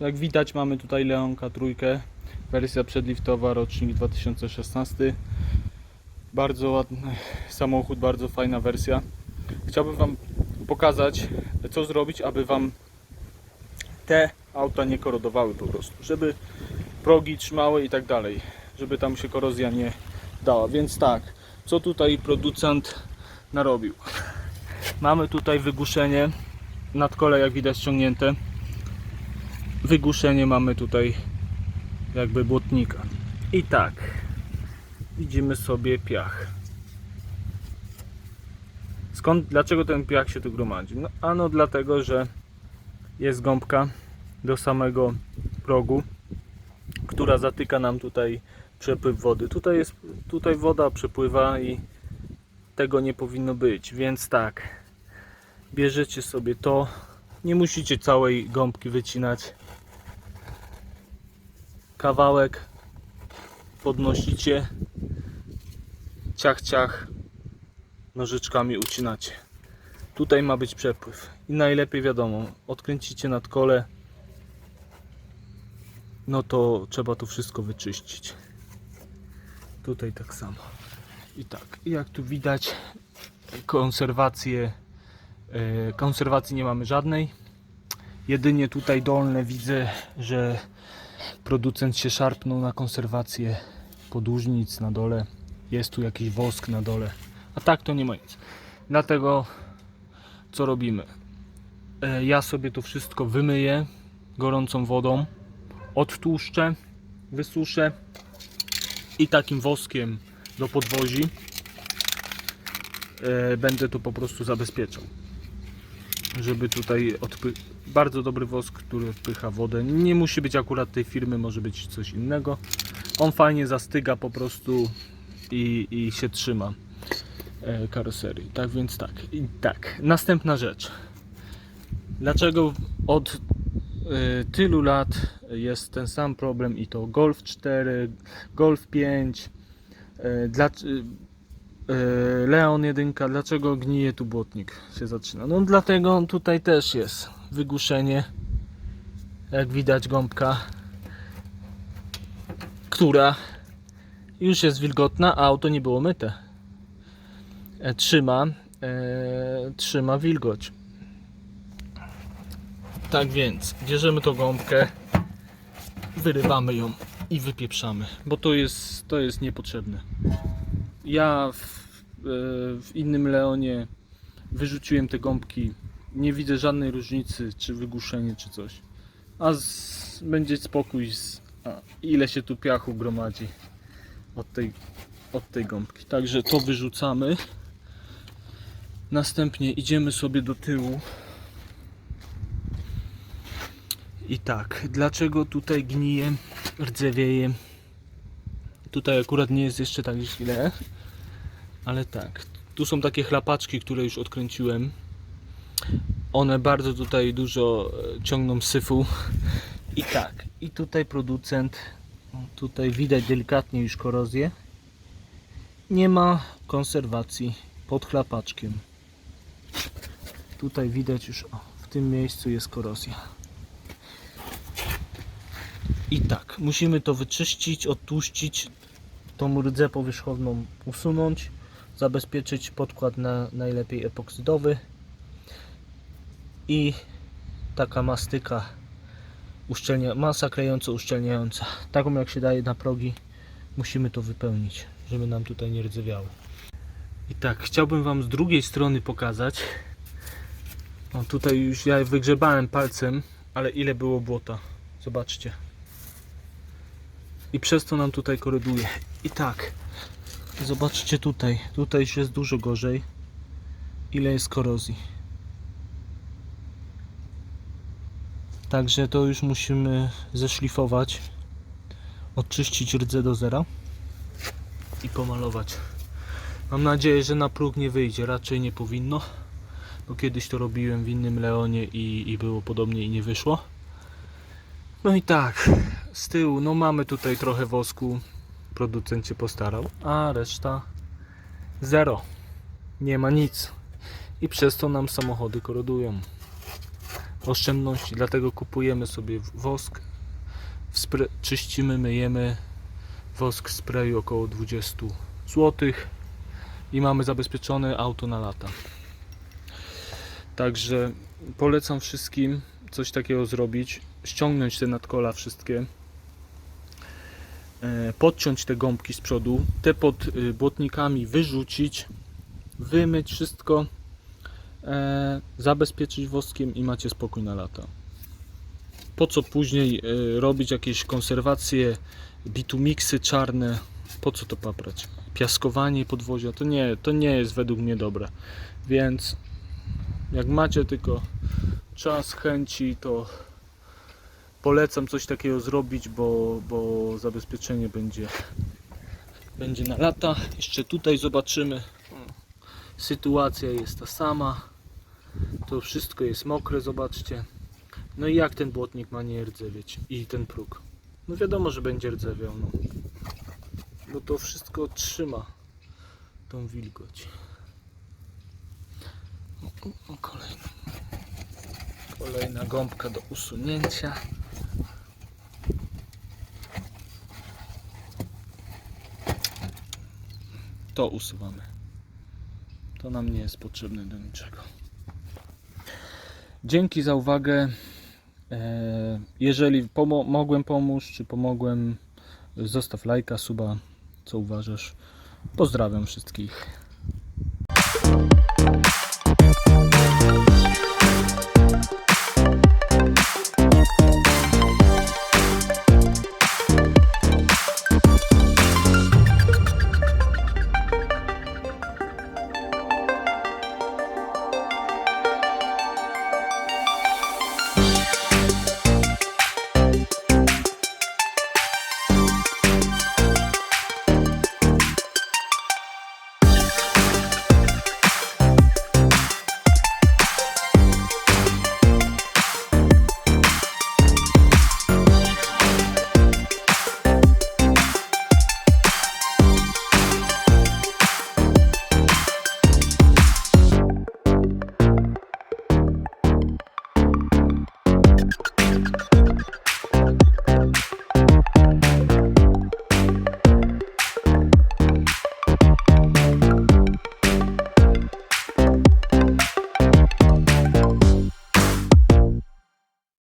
Jak widać mamy tutaj Leonka trójkę, wersja przedliftowa, rocznik 2016. Bardzo ładny samochód, bardzo fajna wersja. Chciałbym Wam pokazać, co zrobić, aby Wam te auta nie korodowały po prostu, żeby progi trzymały i tak dalej, żeby tam się korozja nie dała. Więc tak, co tutaj producent narobił? Mamy tutaj wygłuszenie, nadkole jak widać ściągnięte. Wygłuszenie mamy tutaj jakby błotnika. I tak, widzimy sobie piach. Skąd, dlaczego ten piach się tu gromadzi? No, ano dlatego, że jest gąbka do samego progu, która zatyka nam tutaj przepływ wody. Tutaj jest, tutaj woda przepływa i tego nie powinno być, więc tak, bierzecie sobie to, nie musicie całej gąbki wycinać, kawałek podnosicie, ciach ciach, nożyczkami ucinacie. Tutaj ma być przepływ i najlepiej wiadomo, odkręcicie nad kole, no to trzeba to wszystko wyczyścić. Tutaj tak samo. I tak, jak tu widać, konserwację, e, konserwacji nie mamy żadnej. Jedynie tutaj dolne widzę, że producent się szarpnął na konserwację podłużnic na dole. Jest tu jakiś wosk na dole. A tak to nie ma nic. Dlatego co robimy? E, Ja sobie to wszystko wymyję gorącą wodą, odtłuszczę, wysuszę i takim woskiem do podwozi e, będę to po prostu zabezpieczał. Żeby tutaj odpy... bardzo dobry wosk, który odpycha wodę. Nie musi być akurat tej firmy, może być coś innego. On fajnie zastyga po prostu i, i się trzyma e, karoserii. Tak więc tak. I tak. Następna rzecz. Dlaczego od e, tylu lat jest ten sam problem i to Golf 4, Golf 5, e, dla, e, Leon 1, dlaczego gnije tu błotnik się zaczyna? No dlatego tutaj też jest wygłuszenie, jak widać gąbka, która już jest wilgotna, a auto nie było myte. E, Trzyma, e, trzyma wilgoć. Tak więc, bierzemy tą gąbkę, wyrywamy ją i wypieprzamy, bo to jest, to jest niepotrzebne. Ja w, e, w innym Leonie wyrzuciłem te gąbki, nie widzę żadnej różnicy, czy wygłuszenie, czy coś. A z, będzie spokój, z, a, ile się tu piachu gromadzi od tej, od tej gąbki. Także to wyrzucamy. Następnie idziemy sobie do tyłu. I tak, dlaczego tutaj gnije, rdzewieje? Tutaj akurat nie jest jeszcze tak źle, ale tak. Tu są takie chlapaczki, które już odkręciłem. One bardzo tutaj dużo e, ciągną syfu. I tak, i tutaj producent, tutaj widać delikatnie już korozję. Nie ma konserwacji pod chlapaczkiem. Tutaj widać już, o, w tym miejscu jest korozja. I tak, musimy to wyczyścić, odtłuścić, tą rdzę powierzchowną usunąć, zabezpieczyć podkład na najlepiej epoksydowy i taka mastyka uszczelnia, masa klejąco uszczelniająca. Taką jak się daje na progi, musimy to wypełnić, żeby nam tutaj nie rdzewiało. I tak, chciałbym Wam z drugiej strony pokazać. O, tutaj już ja wygrzebałem palcem, ale ile było błota. Zobaczcie. I przez to nam tutaj koryduje. I tak, zobaczcie tutaj. Tutaj już jest dużo gorzej. Ile jest korozji. Także to już musimy zeszlifować, odczyścić rdzę do zera i pomalować. Mam nadzieję, że na próg nie wyjdzie, raczej nie powinno, bo kiedyś to robiłem w innym Leonie i, i było podobnie i nie wyszło. No i tak, z tyłu, no mamy tutaj trochę wosku, producent się postarał, a reszta? Zero, nie ma nic. I przez to nam samochody korodują. oszczędności, dlatego kupujemy sobie wosk, czyścimy, myjemy wosk sprayu około 20 zł i mamy zabezpieczone auto na lata. Także polecam wszystkim coś takiego zrobić, ściągnąć te nadkola wszystkie, podciąć te gąbki z przodu, te pod y, błotnikami wyrzucić, wymyć wszystko, e, zabezpieczyć woskiem i macie spokój na lata. Po co później e, robić jakieś konserwacje, bitumiksy czarne, po co to paprać? Piaskowanie podwozia, to nie, to nie jest według mnie dobre. Więc jak macie tylko czas, chęci, to polecam coś takiego zrobić, bo, bo zabezpieczenie będzie, będzie na lata. Jeszcze tutaj zobaczymy. Sytuacja jest ta sama. To wszystko jest mokre, zobaczcie. No i jak ten błotnik ma nie rdzewieć? I ten próg. No wiadomo, że będzie rdzewiał. No. Bo to wszystko trzyma tą wilgoć. O, o, kolejna. Kolejna gąbka do usunięcia. To usuwamy. To nam nie jest potrzebne do niczego. Dzięki za uwagę. E, Jeżeli mogłem pomóc, czy pomogłem, zostaw lajka, suba, co uważasz. Pozdrawiam wszystkich.